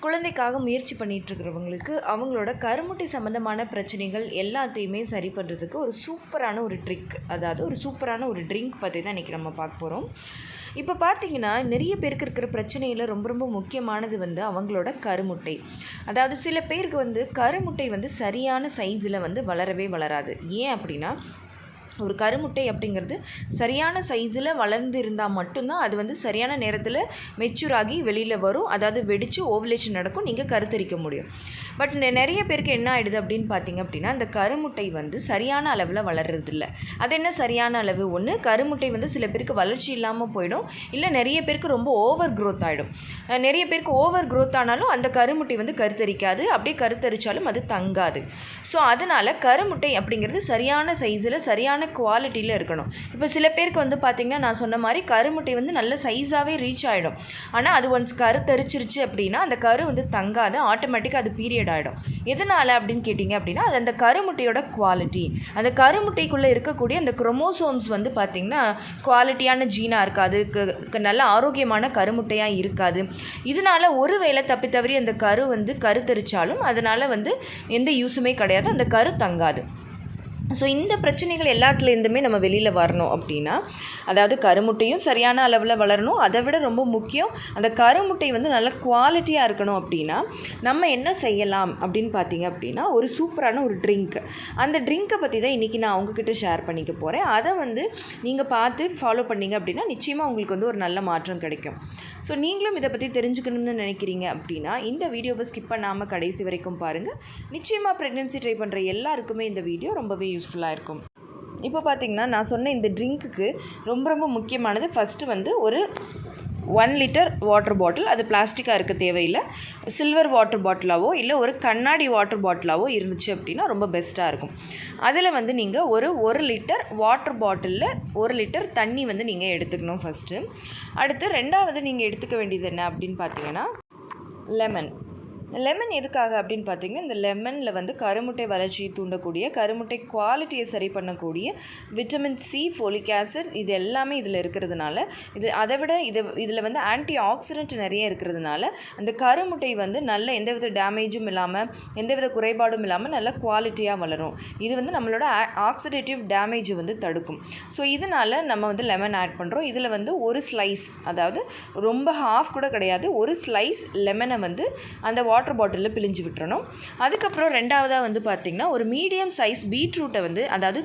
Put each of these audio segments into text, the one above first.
குழந்தைக்காக முயற்சி பண்ணிகிட்ருக்கிறவங்களுக்கு அவங்களோட கருமுட்டை சம்மந்தமான பிரச்சனைகள் எல்லாத்தையுமே சரி பண்ணுறதுக்கு ஒரு சூப்பரான ஒரு ட்ரிக் அதாவது ஒரு சூப்பரான ஒரு ட்ரிங்க் பற்றி தான் இன்றைக்கி நம்ம பார்க்க போகிறோம் இப்போ பார்த்தீங்கன்னா நிறைய பேருக்கு இருக்கிற பிரச்சனையில் ரொம்ப ரொம்ப முக்கியமானது வந்து அவங்களோட கருமுட்டை. அதாவது சில பேருக்கு வந்து கருமுட்டை வந்து சரியான சைஸில் வந்து வளரவே வளராது. ஏன் அப்படின்னா ஒரு கருமுட்டை அப்படிங்கிறது சரியான சைஸில் வளர்ந்து இருந்தால் மட்டும்தான் அது வந்து சரியான நேரத்தில் மெச்சூர் ஆகி வெளியில் வரும். அதாவது வெடித்து ஓவலேஷன் நடக்கும். நீங்கள் கருத்தரிக்க முடியும். பட் நிறைய பேருக்கு என்ன ஆகிடுது அப்படின்னு பார்த்தீங்க அப்படின்னா அந்த கருமுட்டை வந்து சரியான அளவில் வளர்றதில்ல. அது என்ன சரியான அளவு? ஒன்று கருமுட்டை வந்து சில பேருக்கு வளர்ச்சி இல்லாமல் போயிடும். இல்லை நிறைய பேருக்கு ரொம்ப ஓவர் க்ரோத் ஆகிடும் நிறைய பேருக்கு ஓவர் க்ரோத் ஆனாலும் அந்த கருமுட்டை வந்து கருத்தரிக்காது. அப்படியே கருத்தரித்தாலும் அது தங்காது. ஸோ அதனால் கருமுட்டை அப்படிங்கிறது சரியான சைஸில் சரியான குவாலிட்டியில் இருக்கணும். இப்போ சில பேருக்கு வந்து பார்த்திங்கன்னா நான் சொன்ன மாதிரி கருமுட்டை வந்து நல்ல சைஸாகவே ரீச் ஆகிடும் ஆனால் அது ஒன்ஸ் கரு தெரிச்சிருச்சு அப்படின்னா அந்த கரு வந்து தங்காது ஆட்டோமேட்டிக்காக அது பீரியட் ஆகிடும் எதனால் அப்படின்னு கேட்டிங்க அப்படின்னா அது அந்த கருமுட்டையோட குவாலிட்டி அந்த கருமுட்டைக்குள்ளே இருக்கக்கூடிய அந்த குரோமோசோம்ஸ் வந்து பார்த்திங்கன்னா குவாலிட்டியான ஜீனாக இருக்காது நல்ல ஆரோக்கியமான கருமுட்டையாக இருக்காது. இதனால ஒருவேளை தப்பி தவறி அந்த கரு வந்து கருத்தரிச்சாலும் அதனால் வந்து எந்த யூஸுமே கிடையாது அந்த கரு தங்காது. ஸோ இந்த பிரச்சனைகள் எல்லாத்துலேருந்துமே நம்ம வெளியில் வரணும் அப்படின்னா அதாவது கருமுட்டையும் சரியான அளவில் வளரணும். அதை விட ரொம்ப முக்கியம் அந்த கருமுட்டை வந்து நல்ல குவாலிட்டியாக இருக்கணும் அப்படின்னா நம்ம என்ன செய்யலாம் அப்படின்னு பார்த்தீங்க அப்படின்னா ஒரு சூப்பரான ஒரு ட்ரிங்க் அந்த ட்ரிங்க்கை பற்றி தான் இன்றைக்கி நான் அவங்கக்கிட்ட ஷேர் பண்ணிக்க போகிறேன் அதை வந்து நீங்கள் பார்த்து ஃபாலோ பண்ணிங்க அப்படின்னா நிச்சயமாக உங்களுக்கு வந்து ஒரு நல்ல மாற்றம் கிடைக்கும். ஸோ நீங்களும் இதை பற்றி தெரிஞ்சுக்கணும்னு நினைக்கிறீங்க அப்படின்னா இந்த வீடியோவை ஸ்கிப் பண்ணாமல் கடைசி வரைக்கும் பாருங்கள் நிச்சயமாக ப்ரெக்னென்சி ட்ரை பண்ணுற எல்லாருக்குமே இந்த வீடியோ ரொம்பவே யூஸ்ஃபுல்லாக இருக்கும். இப்போ பார்த்தீங்கன்னா நான் சொன்ன இந்த ட்ரிங்க்குக்கு ரொம்ப ரொம்ப முக்கியமானது ஃபஸ்ட்டு வந்து ஒரு ஒன் லிட்டர் வாட்டர் பாட்டில் அது பிளாஸ்டிக்காக இருக்க தேவையில்லை. சில்வர் வாட்டர் பாட்டிலாவோ இல்லை ஒரு கண்ணாடி வாட்டர் பாட்டிலாவோ இருந்துச்சு அப்படின்னா ரொம்ப பெஸ்ட்டாக இருக்கும். அதில் வந்து நீங்கள் ஒரு ஒரு லிட்டர் வாட்டர் பாட்டிலில் ஒரு லிட்டர் தண்ணி வந்து நீங்கள் எடுத்துக்கணும் ஃபஸ்ட்டு அடுத்து ரெண்டாவது நீங்கள் எடுத்துக்க வேண்டியது என்ன அப்படின்னு பார்த்தீங்கன்னா லெமன் லெமன் எதுக்காக அப்படின்னு பார்த்தீங்கன்னா இந்த லெமனில் வந்து கருமுட்டை வளர்ச்சியை தூண்டக்கூடிய கருமுட்டை குவாலிட்டியை சரி பண்ணக்கூடிய விட்டமின் சி ஃபோலிக் ஆசிட் இது எல்லாமே இதில் இருக்கிறதுனால இது அதை விட இது இதில் வந்து ஆன்டி ஆக்சிடென்ட் நிறைய இருக்கிறதுனால அந்த கருமுட்டை வந்து நல்ல எந்தவித டேமேஜும் இல்லாமல் எந்தவித குறைபாடும் இல்லாமல் நல்ல குவாலிட்டியாக வளரும். இது வந்து நம்மளோட ஆக்சிடேட்டிவ் டேமேஜ் வந்து தடுக்கும். ஸோ இதனால் நம்ம வந்து லெமன் ஆட் பண்ணுறோம் இதில் வந்து ஒரு ஸ்லைஸ் அதாவது ரொம்ப ஹாஃப் கூட கிடையாது ஒரு ஸ்லைஸ் லெமனை வந்து அந்த வாட்டர் வாட்டர் பாட்டிலில் பிழிஞ்சு விட்டுறணும். அதுக்கப்புறம் ரெண்டாவதாக வந்து பார்த்திங்கன்னா ஒரு மீடியம் சைஸ் பீட்ரூட்டை வந்து அதாவது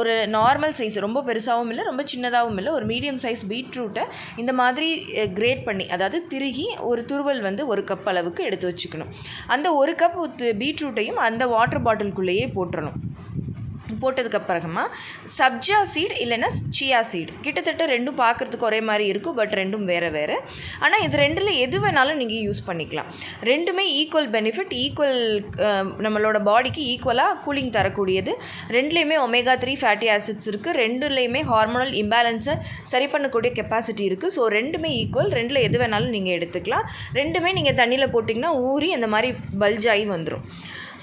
ஒரு நார்மல் சைஸ் ரொம்ப பெருசாகவும் இல்லை ரொம்ப சின்னதாகவும் இல்லை ஒரு மீடியம் சைஸ் பீட்ரூட்டை இந்த மாதிரி கிரேட் பண்ணி அதாவது திருகி ஒரு துருவல் வந்து ஒரு கப் அளவுக்கு எடுத்து வச்சுக்கணும். அந்த ஒரு கப் பீட்ரூட்டையும் அந்த வாட்டர் பாட்டிலுக்குள்ளேயே போட்டுறணும். போட்டதுக்கு அப்புறமா சப்ஜா சீட் இல்லைன்னா சியா சீட். கிட்டத்தட்ட ரெண்டும் பார்க்குறதுக்கு ஒரே மாதிரி இருக்கும் பட் ரெண்டும் வேறு வேறு. ஆனால் இது ரெண்டில் எது வேணாலும் நீங்கள் யூஸ் பண்ணிக்கலாம். ரெண்டுமே ஈக்குவல் பெனிஃபிட் ஈக்குவல் நம்மளோட பாடிக்கு ஈக்குவலாக கூலிங் தரக்கூடியது. ரெண்டுலேயுமே ஒமேகா த்ரீ ஃபேட்டி ஆசிட்ஸ் இருக்குது ரெண்டுலேயுமே ஹார்மோனல் இம்பேலன்ஸை சரி பண்ணக்கூடிய கெப்பாசிட்டி இருக்குது ஸோ ரெண்டுமே ஈக்குவல் ரெண்டில் எது வேணாலும் நீங்கள் எடுத்துக்கலாம். ரெண்டுமே நீங்கள் தண்ணியில் போட்டிங்கன்னா ஊறி அந்த மாதிரி பல்ஜாகி வந்துடும்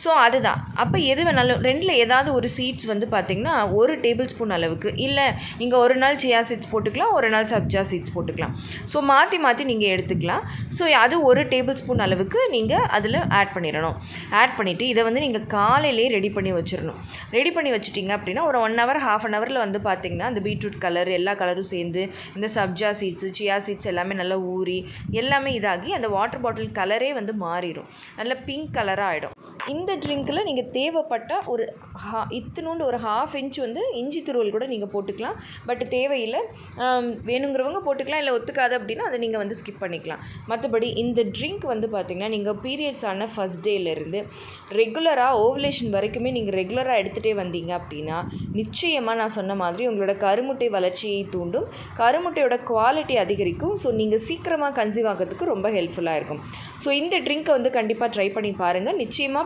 ஸோ அதுதான். அப்போ எது வேணாலும் ரெண்டில் ஏதாவது ஒரு சீட்ஸ் வந்து பார்த்திங்கன்னா ஒரு டேபிள் ஸ்பூன் அளவுக்கு. இல்லை நீங்கள் ஒரு நாள் சியா சீட்ஸ் போட்டுக்கலாம் ஒரு நாள் சப்ஜா சீட்ஸ் போட்டுக்கலாம். ஸோ மாற்றி மாற்றி நீங்கள் எடுத்துக்கலாம். ஸோ அது ஒரு டேபிள் ஸ்பூன் அளவுக்கு நீங்கள் அதில் ஆட் பண்ணிடணும். ஆட் பண்ணிவிட்டு இதை வந்து நீங்கள் காலையிலே ரெடி பண்ணி வச்சிடணும். ரெடி பண்ணி வச்சிட்டிங்க அப்படின்னா ஒரு ஒன் ஹவர் ஹாஃப் அன் ஹவரில் வந்து பார்த்திங்கன்னா அந்த பீட்ரூட் கலர் எல்லா கலரும் சேர்ந்து இந்த சப்ஜா சீட்ஸு சியா சீட்ஸ் எல்லாமே நல்லா ஊறி எல்லாமே இதாகி அந்த வாட்டர் பாட்டில் கலரே வந்து மாறிடும் நல்ல பிங்க் கலராக ஆகிடும் இந்த ட்ரிங்க்கில் நீங்கள் தேவைப்பட்டால் ஒரு ஹா இத்தினோண்டு ஒரு ஹாஃப் இன்ச் வந்து இஞ்சி துருவல் கூட நீங்கள் போட்டுக்கலாம். பட் தேவையில்லை. வேணுங்கிறவங்க போட்டுக்கலாம். இல்லை ஒத்துக்காது அப்படின்னா அதை நீங்கள் வந்து ஸ்கிப் பண்ணிக்கலாம். மற்றபடி இந்த ட்ரிங்க் வந்து பார்த்திங்கன்னா நீங்கள் பீரியட்ஸ் ஆன ஃபஸ்ட் டேலேருந்து ரெகுலராக ஓவலேஷன் வரைக்குமே நீங்கள் ரெகுலராக எடுத்துகிட்டே வந்தீங்க அப்படின்னா நிச்சயமாக நான் சொன்ன மாதிரி உங்களோட கருமுட்டை வளர்ச்சியை தூண்டும். கருமுட்டையோட குவாலிட்டி அதிகரிக்கும். ஸோ நீங்கள் சீக்கிரமாக கன்சீவ் ஆகிறதுக்கு ரொம்ப ஹெல்ப்ஃபுல்லாக இருக்கும். ஸோ இந்த ட்ரிங்க்கை வந்து கண்டிப்பாக ட்ரை பண்ணி பாருங்கள் நிச்சயமாக